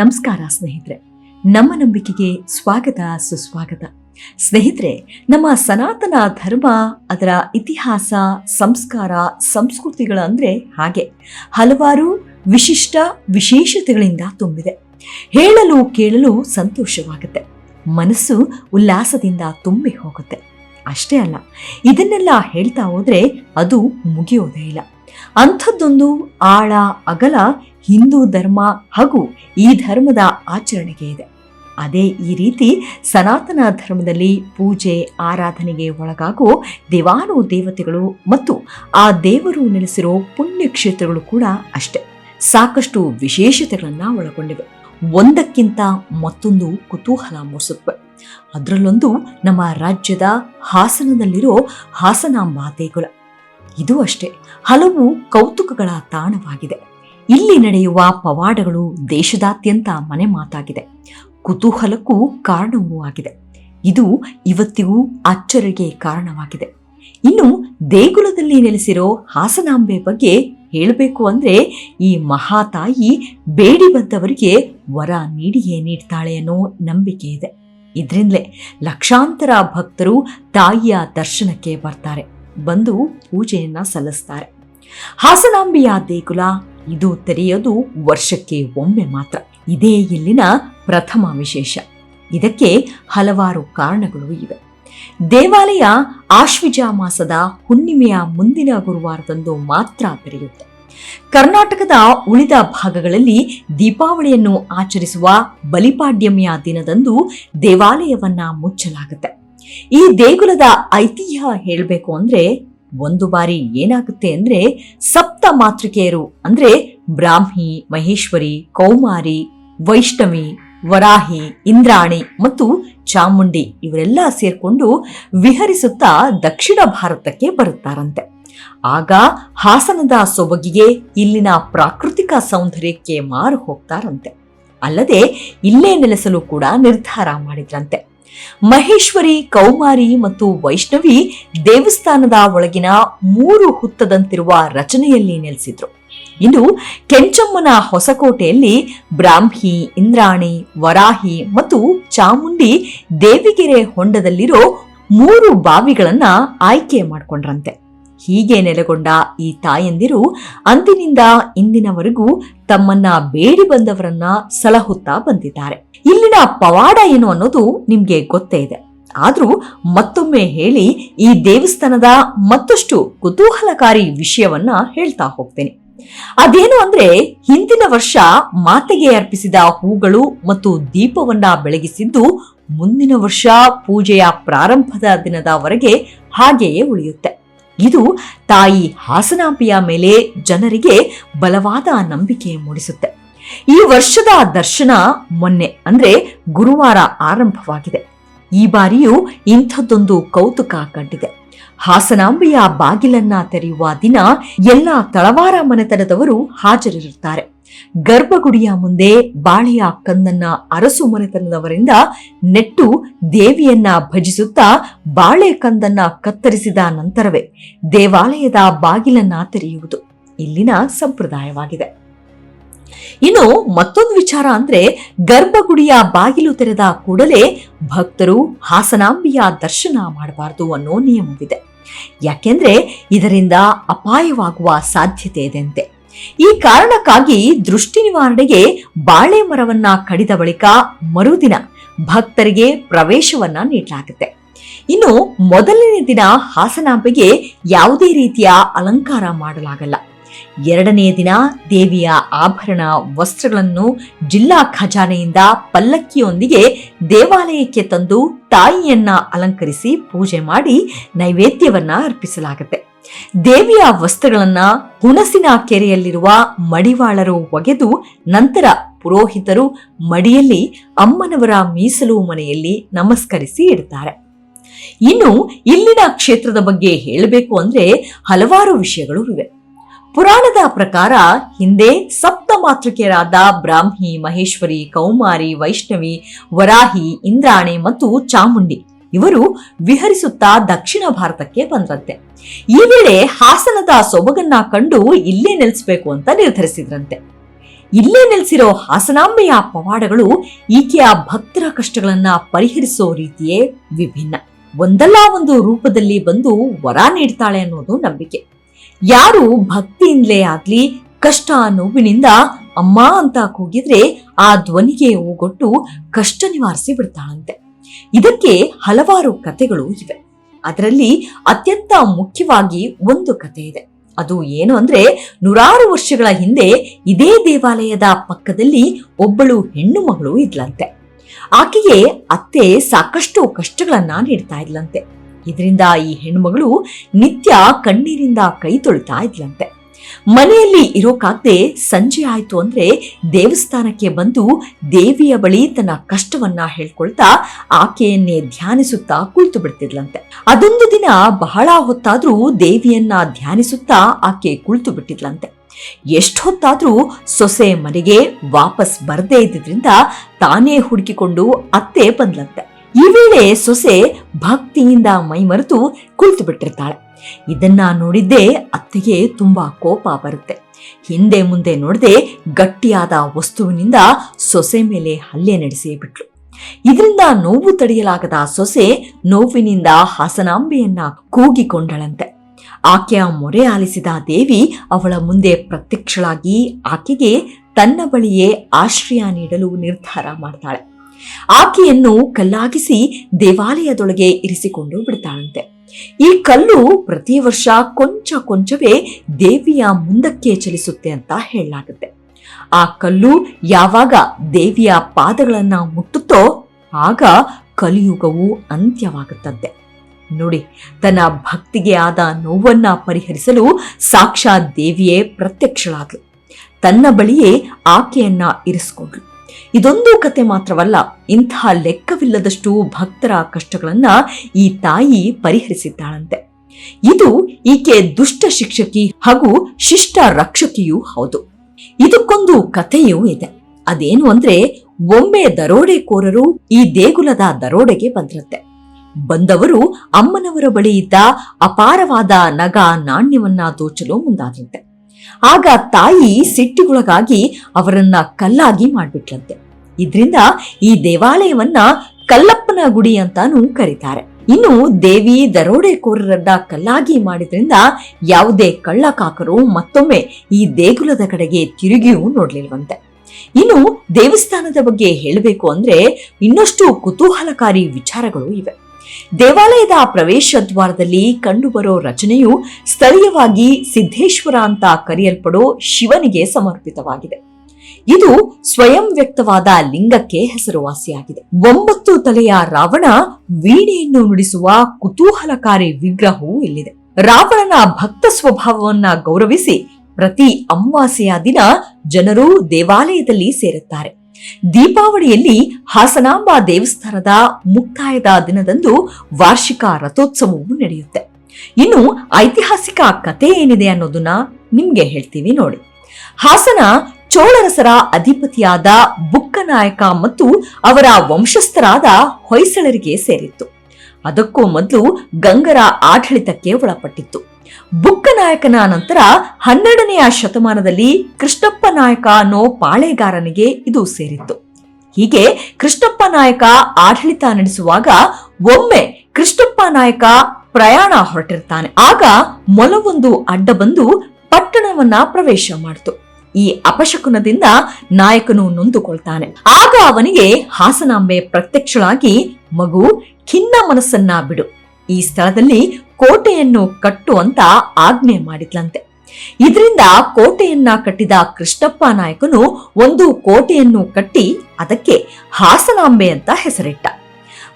ನಮಸ್ಕಾರ ಸ್ನೇಹಿತರೆ. ನಮ್ಮ ನಂಬಿಕೆಗೆ ಸ್ವಾಗತ, ಸುಸ್ವಾಗತ. ಸ್ನೇಹಿತರೆ, ನಮ್ಮ ಸನಾತನ ಧರ್ಮ, ಅದರ ಇತಿಹಾಸ, ಸಂಸ್ಕಾರ, ಸಂಸ್ಕೃತಿಗಳ ಅಂದ್ರೆ ಹಾಗೆ. ಹಲವಾರು ವಿಶಿಷ್ಟ ವಿಶೇಷತೆಗಳಿಂದ ತುಂಬಿದೆ. ಹೇಳಲು ಕೇಳಲು ಸಂತೋಷವಾಗುತ್ತೆ. ಮನಸ್ಸು ಉಲ್ಲಾಸದಿಂದ ತುಂಬಿ ಹೋಗುತ್ತೆ. ಅಷ್ಟೇ ಅಲ್ಲ, ಇದನ್ನೆಲ್ಲ ಹೇಳ್ತಾ ಹೋದ್ರೆ ಅದು ಮುಗಿಯೋದೇ ಇಲ್ಲ. ಅಂಥದ್ದೊಂದು ಆಳ, ಅಗಲ, ಹಿಂದೂ ಧರ್ಮ ಹಾಗೂ ಈ ಧರ್ಮದ ಆಚರಣೆಗೆ ಇದೆ. ಅದೇ ಈ ರೀತಿ ಸನಾತನ ಧರ್ಮದಲ್ಲಿ ಪೂಜೆ, ಆರಾಧನೆಗೆ ಒಳಗಾಗೋ ದೇವಾನು ದೇವತೆಗಳು ಮತ್ತು ಆ ದೇವರು ನೆಲೆಸಿರೋ ಪುಣ್ಯಕ್ಷೇತ್ರಗಳು ಕೂಡ ಅಷ್ಟೆ. ಸಾಕಷ್ಟು ವಿಶೇಷತೆಗಳನ್ನು ಒಳಗೊಂಡಿವೆ. ಒಂದಕ್ಕಿಂತ ಮತ್ತೊಂದು ಕುತೂಹಲ ಮೂಡಿಸುತ್ತವೆ. ಅದರಲ್ಲೊಂದು ನಮ್ಮ ರಾಜ್ಯದ ಹಾಸನದಲ್ಲಿರೋ ಹಾಸನಾಂಬ ದೇಗುಲ ಇದು ಅಷ್ಟೇ. ಹಲವು ಕೌತುಕಗಳ ತಾಣವಾಗಿದೆ. ಇಲ್ಲಿ ನಡೆಯುವ ಪವಾಡಗಳು ದೇಶದಾದ್ಯಂತ ಮನೆ ಮಾತಾಗಿದೆ. ಕುತೂಹಲಕ್ಕೂ ಕಾರಣವೂ ಆಗಿದೆ. ಇದು ಇವತ್ತಿಗೂ ಅಚ್ಚರಿಗೆ ಕಾರಣವಾಗಿದೆ. ಇನ್ನು ದೇಗುಲದಲ್ಲಿ ನೆಲೆಸಿರೋ ಹಾಸನಾಂಬೆ ಬಗ್ಗೆ ಹೇಳಬೇಕು ಅಂದರೆ ಈ ಮಹಾತಾಯಿ ಬೇಡಿ ಬಂದವರಿಗೆ ವರ ನೀಡಿಯೇ ನೀಡ್ತಾಳೆ ಅನ್ನೋ ನಂಬಿಕೆ ಇದೆ. ಇದರಿಂದಲೇ ಲಕ್ಷಾಂತರ ಭಕ್ತರು ತಾಯಿಯ ದರ್ಶನಕ್ಕೆ ಬರ್ತಾರೆ. ಬಂದು ಪೂಜೆಯನ್ನ ಸಲ್ಲಿಸ್ತಾರೆ. ಹಾಸನಾಂಬಿಯ ದೇಗುಲ, ಇದು ತೆರೆಯೋದು ವರ್ಷಕ್ಕೆ ಒಮ್ಮೆ ಮಾತ್ರ. ಇದೇ ಇಲ್ಲಿನ ಪ್ರಥಮ ವಿಶೇಷ. ಇದಕ್ಕೆ ಹಲವಾರು ಕಾರಣಗಳು ಇವೆ. ದೇವಾಲಯ ಆಶ್ವಿಜ ಮಾಸದ ಹುಣ್ಣಿಮೆಯ ಮುಂದಿನ ಗುರುವಾರದಂದು ಮಾತ್ರ ತೆರೆಯುತ್ತೆ. ಕರ್ನಾಟಕದ ಉಳಿದ ಭಾಗಗಳಲ್ಲಿ ದೀಪಾವಳಿಯನ್ನು ಆಚರಿಸುವ ಬಲಿಪಾಡ್ಯಮಿಯ ದಿನದಂದು ದೇವಾಲಯವನ್ನ ಮುಚ್ಚಲಾಗುತ್ತೆ. ಈ ದೇಗುಲದ ಐತಿಹ್ಯ ಹೇಳಬೇಕು ಅಂದ್ರೆ ಒಂದು ಬಾರಿ ಏನಾಗುತ್ತೆ ಅಂದ್ರೆ ಸಪ್ತ ಮಾತೃಕೆಯರು ಅಂದ್ರೆ ಬ್ರಾಹ್ಮಿ, ಮಹೇಶ್ವರಿ, ಕೌಮಾರಿ, ವೈಷ್ಣವಿ, ವರಾಹಿ, ಇಂದ್ರಾಣಿ ಮತ್ತು ಚಾಮುಂಡಿ ಇವರೆಲ್ಲ ಸೇರ್ಕೊಂಡು ವಿಹರಿಸುತ್ತಾ ದಕ್ಷಿಣ ಭಾರತಕ್ಕೆ ಬರುತ್ತಾರಂತೆ. ಆಗ ಹಾಸನದ ಸೊಬಗಿಗೆ ಇಲ್ಲಿನ ಪ್ರಾಕೃತಿಕ ಸೌಂದರ್ಯಕ್ಕೆ ಮಾರು ಹೋಗ್ತಾರಂತೆ. ಅಲ್ಲದೆ ಇಲ್ಲೇ ನೆಲೆಸಲು ಕೂಡ ನಿರ್ಧಾರ ಮಾಡಿದ್ರಂತೆ. ಮಹೇಶ್ವರಿ, ಕೌಮಾರಿ ಮತ್ತು ವೈಷ್ಣವಿ ದೇವಸ್ಥಾನದ ಒಳಗಿನ ಮೂರು ಹುತ್ತದಂತಿರುವ ರಚನೆಯಲ್ಲಿ ನೆಲೆಸಿದ್ರು. ಇಂದು ಕೆಂಚಮ್ಮನ ಹೊಸಕೋಟೆಯಲ್ಲಿ ಬ್ರಾಹ್ಮಿ, ಇಂದ್ರಾಣಿ, ವರಾಹಿ ಮತ್ತು ಚಾಮುಂಡಿ ದೇವಿಗೆರೆ ಹೊಂಡದಲ್ಲಿರೋ ಮೂರು ಬಾವಿಗಳನ್ನ ಆಯ್ಕೆ ಮಾಡಿಕೊಂಡ್ರಂತೆ. ಹೀಗೆ ನೆಲೆಗೊಂಡ ಈ ತಾಯಂದಿರು ಅಂದಿನಿಂದ ಇಂದಿನವರೆಗೂ ತಮ್ಮನ್ನ ಬೇಡಿ ಬಂದವರನ್ನ ಸಲಹುತ್ತಾ ಬಂದಿದ್ದಾರೆ. ಇಲ್ಲಿನ ಪವಾಡ ಏನು ಅನ್ನೋದು ನಿಮ್ಗೆ ಗೊತ್ತೇ ಇದೆ. ಆದ್ರೂ ಮತ್ತೊಮ್ಮೆ ಹೇಳಿ ಈ ದೇವಸ್ಥಾನದ ಮತ್ತಷ್ಟು ಕುತೂಹಲಕಾರಿ ವಿಷಯವನ್ನ ಹೇಳ್ತಾ ಹೋಗ್ತೇನೆ. ಅದೇನು ಅಂದ್ರೆ ಹಿಂದಿನ ವರ್ಷ ಮಾತೆಗೆ ಅರ್ಪಿಸಿದ ಹೂಗಳು ಮತ್ತು ದೀಪವನ್ನ ಬೆಳಗಿಸಿದ್ದು ಮುಂದಿನ ವರ್ಷ ಪೂಜೆಯ ಪ್ರಾರಂಭದ ದಿನದವರೆಗೆ ಹಾಗೆಯೇ ಉಳಿಯುತ್ತೆ. ಇದು ತಾಯಿ ಹಾಸನಾಂಬಿಯ ಮೇಲೆ ಜನರಿಗೆ ಬಲವಾದ ನಂಬಿಕೆ ಮೂಡಿಸುತ್ತೆ. ಈ ವರ್ಷದ ದರ್ಶನ ಮೊನ್ನೆ, ಅಂದ್ರೆ ಗುರುವಾರ ಆರಂಭವಾಗಿದೆ. ಈ ಬಾರಿಯೂ ಇಂಥದ್ದೊಂದು ಕೌತುಕ ಕಂಡಿದೆ. ಹಾಸನಾಂಬೆಯ ಬಾಗಿಲನ್ನ ತೆರೆಯುವ ದಿನ ಎಲ್ಲ ತಳವಾರ ಮನೆತನದವರು ಹಾಜರಿರುತ್ತಾರೆ. ಗರ್ಭಗುಡಿಯ ಮುಂದೆ ಬಾಳೆಯ ಕಂದನ್ನ ಅರಸು ಮನೆತನದವರಿಂದ ನೆಟ್ಟು ದೇವಿಯನ್ನ ಭಜಿಸುತ್ತಾ ಬಾಳೆ ಕಂದನ್ನ ಕತ್ತರಿಸಿದ ನಂತರವೇ ದೇವಾಲಯದ ಬಾಗಿಲನ್ನ ತೆರೆಯುವುದು ಇಲ್ಲಿನ ಸಂಪ್ರದಾಯವಾಗಿದೆ. ಇನ್ನು ಮತ್ತೊಂದು ವಿಚಾರ ಅಂದ್ರೆ ಗರ್ಭಗುಡಿಯ ಬಾಗಿಲು ತೆರೆದ ಕೂಡಲೇ ಭಕ್ತರು ಹಾಸನಾಂಬಿಯ ದರ್ಶನ ಮಾಡಬಾರದು ಅನ್ನೋ ನಿಯಮವಿದೆ. ಯಾಕೆಂದ್ರೆ ಇದರಿಂದ ಅಪಾಯವಾಗುವ ಸಾಧ್ಯತೆ ಇದೆಂತೆ ಈ ಕಾರಣಕ್ಕಾಗಿ ದೃಷ್ಟಿ ನಿವಾರಣೆಗೆ ಬಾಳೆ ಮರವನ್ನ ಕಡಿದ ಬಳಿಕ ಮರುದಿನ ಭಕ್ತರಿಗೆ ಪ್ರವೇಶವನ್ನ ನೀಡಲಾಗುತ್ತೆ. ಇನ್ನು ಮೊದಲನೇ ದಿನ ಹಾಸನಾಂಬೆಗೆ ಯಾವುದೇ ರೀತಿಯ ಅಲಂಕಾರ ಮಾಡಲಾಗಲ್ಲ. ಎರಡನೆಯ ದಿನ ದೇವಿಯ ಆಭರಣ ವಸ್ತ್ರಗಳನ್ನು ಜಿಲ್ಲಾ ಖಜಾನೆಯಿಂದ ಪಲ್ಲಕ್ಕಿಯೊಂದಿಗೆ ದೇವಾಲಯಕ್ಕೆ ತಂದು ತಾಯಿಯನ್ನ ಅಲಂಕರಿಸಿ ಪೂಜೆ ಮಾಡಿ ನೈವೇದ್ಯವನ್ನ ಅರ್ಪಿಸಲಾಗುತ್ತೆ. ದೇವಿಯ ವಸ್ತ್ರಗಳನ್ನ ಹುಣಸಿನ ಕೆರೆಯಲ್ಲಿರುವ ಮಡಿವಾಳರು ಒಗೆದು ನಂತರ ಪುರೋಹಿತರು ಮಡಿಯಲ್ಲಿ ಅಮ್ಮನವರ ಮೀಸಲು ಮನೆಯಲ್ಲಿ ನಮಸ್ಕರಿಸಿ ಇಡ್ತಾರೆ. ಇನ್ನು ಇಲ್ಲಿನ ಕ್ಷೇತ್ರದ ಬಗ್ಗೆ ಹೇಳಬೇಕು ಅಂದ್ರೆ ಹಲವಾರು ವಿಷಯಗಳು ಇವೆ. ಪುರಾಣದ ಪ್ರಕಾರ ಹಿಂದೆ ಸಪ್ತ ಮಾತೃಕೆಯರಾದ ಬ್ರಾಹ್ಮಿ, ಮಹೇಶ್ವರಿ, ಕೌಮಾರಿ, ವೈಷ್ಣವಿ, ವರಾಹಿ, ಇಂದ್ರಾಣಿ ಮತ್ತು ಚಾಮುಂಡಿ ಇವರು ವಿಹರಿಸುತ್ತಾ ದಕ್ಷಿಣ ಭಾರತಕ್ಕೆ ಬಂದ್ರಂತೆ ಈ ವೇಳೆ ಹಾಸನದ ಸೊಬಗನ್ನ ಕಂಡು ಇಲ್ಲೇ ನೆಲೆಸಬೇಕು ಅಂತ ನಿರ್ಧರಿಸಿದ್ರಂತೆ. ಇಲ್ಲೇ ನೆಲೆಸಿರೋ ಹಾಸನಾಂಬೆಯ ಪವಾಡಗಳು ಈಕೆಯ ಭಕ್ತರ ಕಷ್ಟಗಳನ್ನ ಪರಿಹರಿಸೋ ರೀತಿಯೇ ವಿಭಿನ್ನ. ಒಂದಲ್ಲ ಒಂದು ರೂಪದಲ್ಲಿ ಬಂದು ವರ ನೀಡ್ತಾಳೆ ಅನ್ನೋದು ನಂಬಿಕೆ. ಯಾರು ಭಕ್ತಿಯಿಂದಲೇ ಆಗ್ಲಿ, ಕಷ್ಟ ನೋವಿನಿಂದ ಅಮ್ಮ ಅಂತ ಕೂಗಿದ್ರೆ ಆ ಧ್ವನಿಗೆ ಓಗೊಟ್ಟು ಕಷ್ಟ ನಿವಾರಿಸಿ ಬಿಡ್ತಾಳಂತೆ. ಇದಕ್ಕೆ ಹಲವಾರು ಕಥೆಗಳು ಇವೆ. ಅದರಲ್ಲಿ ಅತ್ಯಂತ ಮುಖ್ಯವಾಗಿ ಒಂದು ಕಥೆ ಇದೆ. ಅದು ಏನು ಅಂದ್ರೆ, ನೂರಾರು ವರ್ಷಗಳ ಹಿಂದೆ ಇದೇ ದೇವಾಲಯದ ಪಕ್ಕದಲ್ಲಿ ಒಬ್ಬಳು ಹೆಣ್ಣು ಮಗಳು ಇದ್ಲಂತೆ. ಆಕೆಗೆ ಅತ್ತೆ ಸಾಕಷ್ಟು ಕಷ್ಟಗಳನ್ನ ನೀಡ್ತಾ ಇದ್ಲಂತೆ. ಇದರಿಂದ ಈ ಹೆಣ್ಮಗಳು ನಿತ್ಯ ಕಣ್ಣೀರಿಂದ ಕೈ ತೊಳಿತಾ ಇದ್ಲಂತೆ. ಮನೆಯಲ್ಲಿ ಇರೋಕಾಗ್ದೆ ಸಂಜೆ ಆಯ್ತು ಅಂದ್ರೆ ದೇವಸ್ಥಾನಕ್ಕೆ ಬಂದು ದೇವಿಯ ಬಳಿ ತನ್ನ ಕಷ್ಟವನ್ನ ಹೇಳ್ಕೊಳ್ತಾ ಆಕೆಯನ್ನೇ ಧ್ಯಾನಿಸುತ್ತಾ ಕುಳಿತು ಬಿಡ್ತಿದ್ಲಂತೆ. ಅದೊಂದು ದಿನ ಬಹಳ ಹೊತ್ತಾದ್ರೂ ದೇವಿಯನ್ನ ಧ್ಯಾನಿಸುತ್ತಾ ಆಕೆ ಕುಳಿತು ಬಿಟ್ಟಿದ್ಲಂತೆ. ಎಷ್ಟ್ ಹೊತ್ತಾದ್ರೂ ಸೊಸೆ ಮನೆಗೆ ವಾಪಸ್ ಬರದೇ ಇದ್ದಿದ್ರಿಂದ ತಾನೇ ಹುಡುಕಿಕೊಂಡು ಅತ್ತೆ ಬಂದ್ಲಂತೆ. ಈ ವೇಳೆ ಸೊಸೆ ಭಕ್ತಿಯಿಂದ ಮೈಮರೆತು ಕುಳಿತು ಬಿಟ್ಟಿರ್ತಾಳೆ. ಇದನ್ನ ನೋಡಿದ್ದೇ ಅತ್ತೆಗೆ ತುಂಬಾ ಕೋಪ ಬರುತ್ತೆ. ಹಿಂದೆ ಮುಂದೆ ನೋಡದೆ ಗಟ್ಟಿಯಾದ ವಸ್ತುವಿನಿಂದ ಸೊಸೆ ಮೇಲೆ ಹಲ್ಲೆ ನಡೆಸಿ ಬಿಟ್ಲು. ಇದರಿಂದ ನೋವು ತಡೆಯಲಾಗದ ಸೊಸೆ ನೋವಿನಿಂದ ಹಾಸನಾಂಬೆಯನ್ನ ಕೂಗಿಕೊಂಡಳಂತೆ. ಆಕೆಯ ಮೊರೆ ಆಲಿಸಿದ ದೇವಿ ಅವಳ ಮುಂದೆ ಪ್ರತ್ಯಕ್ಷಳಾಗಿ ಆಕೆಗೆ ತನ್ನ ಬಳಿಯೇ ಆಶ್ರಯ ನೀಡಲು ನಿರ್ಧಾರ ಮಾಡ್ತಾಳೆ. ಆಕೆಯನ್ನು ಕಲ್ಲಾಗಿಸಿ ದೇವಾಲಯದೊಳಗೆ ಇರಿಸಿಕೊಂಡು ಬಿಡ್ತಾಳಂತೆ. ಈ ಕಲ್ಲು ಪ್ರತಿ ವರ್ಷ ಕೊಂಚ ಕೊಂಚವೇ ದೇವಿಯ ಮುಂದಕ್ಕೆ ಚಲಿಸುತ್ತೆ ಅಂತ ಹೇಳಲಾಗುತ್ತೆ. ಆ ಕಲ್ಲು ಯಾವಾಗ ದೇವಿಯ ಪಾದಗಳನ್ನ ಮುಟ್ಟುತ್ತೋ ಆಗ ಕಲಿಯುಗವು ಅಂತ್ಯವಾಗುತ್ತಂತೆ ನೋಡಿ, ತನ್ನ ಭಕ್ತಿಗೆ ಆದ ನೋವನ್ನ ಪರಿಹರಿಸಲು ಸಾಕ್ಷಾತ್ ದೇವಿಯೇ ಪ್ರತ್ಯಕ್ಷಳಾದ್ಲು. ತನ್ನ ಬಳಿಯೇ ಆಕೆಯನ್ನ ಇರಿಸ್ಕೊಂಡ್ಲು. ಇದೊಂದು ಕತೆ ಮಾತ್ರವಲ್ಲ ಇಂತಹ ಲೆಕ್ಕವಿಲ್ಲದಷ್ಟು ಭಕ್ತರ ಕಷ್ಟಗಳನ್ನ ಈ ತಾಯಿ ಪರಿಹರಿಸಿದ್ದಾಳಂತೆ. ಇದು ಈಕೆ ದುಷ್ಟ ಶಿಕ್ಷಕಿ ಹಾಗೂ ಶಿಷ್ಟ ರಕ್ಷಕಿಯೂ ಹೌದು. ಇದಕ್ಕೊಂದು ಕಥೆಯೂ ಇದೆ. ಅದೇನು ಅಂದ್ರೆ, ಒಮ್ಮೆ ದರೋಡೆಕೋರರು ಈ ದೇಗುಲದ ದರೋಡೆಗೆ ಬಂದ್ರಂತೆ. ಬಂದವರು ಅಮ್ಮನವರ ಬಳಿ ಇದ್ದ ಅಪಾರವಾದ ನಗ ನಾಣ್ಯವನ್ನ ದೋಚಲು ಮುಂದಾದ್ರಂತೆ ಆಗ ತಾಯಿ ಸಿಟ್ಟಿಗೊಳಗಾಗಿ ಅವರನ್ನ ಕಲ್ಲಾಗಿ ಮಾಡ್ಬಿಟ್ಲಂತೆ ಇದ್ರಿಂದ ಈ ದೇವಾಲಯವನ್ನ ಕಲ್ಲಪ್ಪನ ಗುಡಿ ಅಂತಾನೂ ಕರೀತಾರೆ. ಇನ್ನು ದೇವಿ ದರೋಡೆಕೋರರನ್ನ ಕಲ್ಲಾಗಿ ಮಾಡಿದ್ರಿಂದ ಯಾವುದೇ ಕಳ್ಳಕಾಕರು ಮತ್ತೊಮ್ಮೆ ಈ ದೇಗುಲದ ಕಡೆಗೆ ತಿರುಗಿಯೂ ನೋಡ್ಲಿಲ್ವಂತೆ. ಇನ್ನು ದೇವಸ್ಥಾನದ ಬಗ್ಗೆ ಹೇಳಬೇಕು ಅಂದ್ರೆ ಇನ್ನಷ್ಟು ಕುತೂಹಲಕಾರಿ ವಿಚಾರಗಳು ಇವೆ. ದೇವಾಲಯದ ಪ್ರವೇಶ ದ್ವಾರದಲ್ಲಿ ಕಂಡುಬರೋ ರಚನೆಯು ಸ್ಥಳೀಯವಾಗಿ ಸಿದ್ದೇಶ್ವರ ಅಂತ ಕರೆಯಲ್ಪಡೋ ಶಿವನಿಗೆ ಸಮರ್ಪಿತವಾಗಿದೆ. ಇದು ಸ್ವಯಂ ವ್ಯಕ್ತವಾದ ಲಿಂಗಕ್ಕೆ ಹೆಸರುವಾಸಿಯಾಗಿದೆ. ಒಂಬತ್ತು ತಲೆಯ ರಾವಣ ವೀಣೆಯನ್ನು ನುಡಿಸುವ ಕುತೂಹಲಕಾರಿ ವಿಗ್ರಹವೂ ಇಲ್ಲಿದೆ. ರಾವಣನ ಭಕ್ತ ಸ್ವಭಾವವನ್ನ ಗೌರವಿಸಿ ಪ್ರತಿ ಅಮಾವಾಸ್ಯೆಯ ದಿನ ಜನರು ದೇವಾಲಯದಲ್ಲಿ ಸೇರುತ್ತಾರೆ. ದೀಪಾವಳಿಯಲ್ಲಿ ಹಾಸನಾಂಬ ದೇವಸ್ಥಾನದ ಮುಕ್ತಾಯದ ದಿನದಂದು ವಾರ್ಷಿಕ ರಥೋತ್ಸವವು ನಡೆಯುತ್ತೆ. ಇನ್ನು ಐತಿಹಾಸಿಕ ಕಥೆ ಏನಿದೆ ಅನ್ನೋದನ್ನ ನಿಮ್ಗೆ ಹೇಳ್ತೀವಿ ನೋಡಿ. ಹಾಸನ ಚೋಳರಸರ ಅಧಿಪತಿಯಾದ ಬುಕ್ಕನಾಯಕ ಮತ್ತು ಅವರ ವಂಶಸ್ಥರಾದ ಹೊಯ್ಸಳರಿಗೆ ಸೇರಿತ್ತು. ಅದಕ್ಕೂ ಮೊದಲು ಗಂಗರ ಆಡಳಿತಕ್ಕೆ ಒಳಪಟ್ಟಿತ್ತು. ಬುಕ್ಕನಾಯಕನ ನಂತರ ಹನ್ನೆರಡನೆಯ ಶತಮಾನದಲ್ಲಿ ಕೃಷ್ಣಪ್ಪ ನಾಯಕ ಅನ್ನೋ ಪಾಳೆಗಾರನಿಗೆ ಇದು ಸೇರಿತ್ತು. ಹೀಗೆ ಕೃಷ್ಣಪ್ಪ ನಾಯಕ ಆಡಳಿತ ನಡೆಸುವಾಗ ಒಮ್ಮೆ ಕೃಷ್ಣಪ್ಪ ನಾಯಕ ಪ್ರಯಾಣ ಹೊರಟಿರ್ತಾನೆ. ಆಗ ಮೊಲವೊಂದು ಅಡ್ಡ ಬಂದು ಪಟ್ಟಣವನ್ನ ಪ್ರವೇಶ ಮಾಡಿತು. ಈ ಅಪಶಕುನದಿಂದ ನಾಯಕನು ನೊಂದುಕೊಳ್ತಾನೆ. ಆಗ ಅವನಿಗೆ ಹಾಸನಾಂಬೆ ಪ್ರತ್ಯಕ್ಷಳಾಗಿ, ಮಗು, ಖಿನ್ನ ಮನಸ್ಸನ್ನ ಬಿಡು. ಈ ಸ್ಥಳದಲ್ಲಿ ಕೋಟೆಯನ್ನು ಕಟ್ಟು ಅಂತ ಆಜ್ಞೆ ಮಾಡಿದ್ಲಂತೆ. ಇದರಿಂದ ಕೋಟೆಯನ್ನ ಕಟ್ಟಿದ ಕೃಷ್ಣಪ್ಪ ನಾಯಕನು ಒಂದು ಕೋಟೆಯನ್ನು ಕಟ್ಟಿ ಅದಕ್ಕೆ ಹಾಸನಾಂಬೆ ಅಂತ ಹೆಸರಿಟ್ಟ.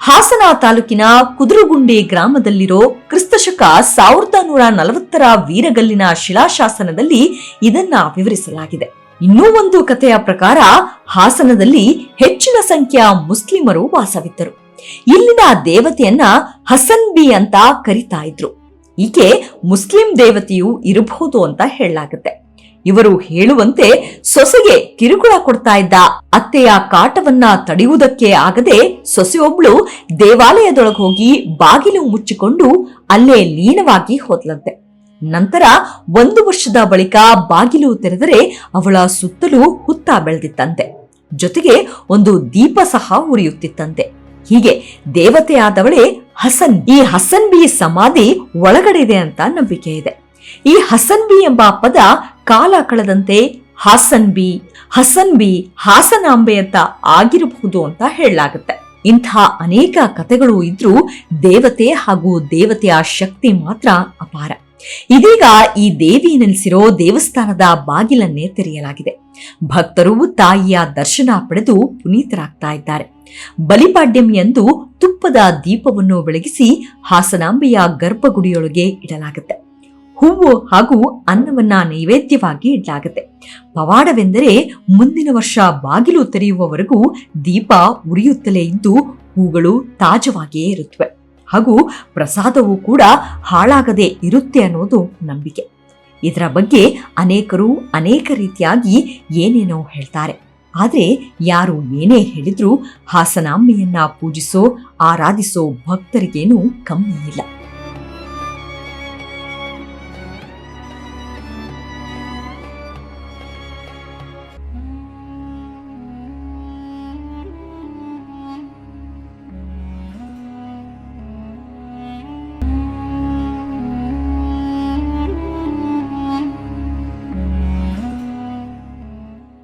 ಹಾಸನ ತಾಲೂಕಿನ ಕುದುರುಗುಂಡಿ ಗ್ರಾಮದಲ್ಲಿರೋ ಕ್ರಿಸ್ತಶಕ ಸಾವಿರದ ನೂರ ನಲವತ್ತರ ವೀರಗಲ್ಲಿನ ಶಿಲಾಶಾಸನದಲ್ಲಿ ಇದನ್ನ ವಿವರಿಸಲಾಗಿದೆ. ಇನ್ನೂ ಒಂದು ಕಥೆಯ ಪ್ರಕಾರ ಹಾಸನದಲ್ಲಿ ಹೆಚ್ಚಿನ ಸಂಖ್ಯೆಯ ಮುಸ್ಲಿಮರು ವಾಸವಿದ್ದರು. ಇಲ್ಲಿನ ದೇವತೆಯನ್ನ ಹಸನ್ ಬಿ ಅಂತ ಕರಿತಾ ಇದ್ರು. ಈಕೆ ಮುಸ್ಲಿಂ ದೇವತೆಯು ಇರಬಹುದು ಅಂತ ಹೇಳಲಾಗುತ್ತೆ. ಇವರು ಹೇಳುವಂತೆ ಸೊಸೆಗೆ ಕಿರುಕುಳ ಕೊಡ್ತಾ ಇದ್ದ ಅತ್ತೆಯ ಕಾಟವನ್ನ ತಡೆಯುವುದಕ್ಕೆ ಆಗದೆ ಸೊಸೆಯೊಬ್ಳು ದೇವಾಲಯದೊಳಗೆ ಹೋಗಿ ಬಾಗಿಲು ಮುಚ್ಚಿಕೊಂಡು ಅಲ್ಲೇ ಲೀನವಾಗಿ ಹೋದ್ಲಂತೆ. ನಂತರ ಒಂದು ವರ್ಷದ ಬಳಿಕ ಬಾಗಿಲು ತೆರೆದರೆ ಅವಳ ಸುತ್ತಲೂ ಹುತ್ತ ಬೆಳೆದಿತ್ತಂತೆ. ಜೊತೆಗೆ ಒಂದು ದೀಪ ಸಹ ಉರಿಯುತ್ತಿತ್ತಂತೆ. ಹೀಗೆ ದೇವತೆ ಆದವಳೇ ಹಸನ್. ಈ ಹಸನ್ ಬಿ ಸಮಾಧಿ ಒಳಗಡೆ ಇದೆ ಅಂತ ನಂಬಿಕೆ ಇದೆ. ಈ ಹಸನ್ ಬಿ ಎಂಬ ಪದ ಕಾಲ ಕಳೆದಂತೆ ಹಾಸನ್ ಬಿ, ಹಸನ್ ಬಿ, ಹಾಸನಾಂಬೆ ಅಂತ ಆಗಿರಬಹುದು ಅಂತ ಹೇಳಲಾಗುತ್ತೆ. ಇಂಥ ಅನೇಕ ಕಥೆಗಳು ಇದ್ರೂ ದೇವತೆ ಹಾಗೂ ದೇವತೆಯ ಶಕ್ತಿ ಮಾತ್ರ ಅಪಾರ. ಇದೀಗ ಈ ದೇವಿ ನೆಲೆಸಿರೋ ದೇವಸ್ಥಾನದ ಬಾಗಿಲನ್ನೇ ತೆರೆಯಲಾಗಿದೆ. ಭಕ್ತರು ತಾಯಿಯ ದರ್ಶನ ಪಡೆದು ಪುನೀತರಾಗ್ತಾ ಇದ್ದಾರೆ. ಬಲಿಪಾಡ್ಯಮಿಯಂದು ತುಪ್ಪದ ದೀಪವನ್ನು ಬೆಳಗಿಸಿ ಹಾಸನಾಂಬೆಯ ಗರ್ಭಗುಡಿಯೊಳಗೆ ಇಡಲಾಗುತ್ತೆ. ಹೂವು ಹಾಗೂ ಅನ್ನವನ್ನ ನೈವೇದ್ಯವಾಗಿ ಇಡಲಾಗುತ್ತೆ. ಪವಾಡವೆಂದರೆ ಮುಂದಿನ ವರ್ಷ ಬಾಗಿಲು ತೆರೆಯುವವರೆಗೂ ದೀಪ ಉರಿಯುತ್ತಲೇ ಇದ್ದು ಹೂಗಳು ತಾಜವಾಗಿಯೇ ಇರುತ್ತವೆ. ಹಾಗೂ ಪ್ರಸಾದವು ಕೂಡ ಹಾಳಾಗದೆ ಇರುತ್ತೆ ಅನ್ನೋದು ನಂಬಿಕೆ. ಇದರ ಬಗ್ಗೆ ಅನೇಕರು ಅನೇಕ ರೀತಿಯಾಗಿ ಏನೇನೋ ಹೇಳ್ತಾರೆ. ಆದರೆ ಯಾರು ಏನೇ ಹೇಳಿದ್ರೂ ಹಾಸನಾಂಬೆಯನ್ನ ಪೂಜಿಸೋ, ಆರಾಧಿಸೋ ಭಕ್ತರಿಗೇನೂ ಕಮ್ಮಿ ಇಲ್ಲ.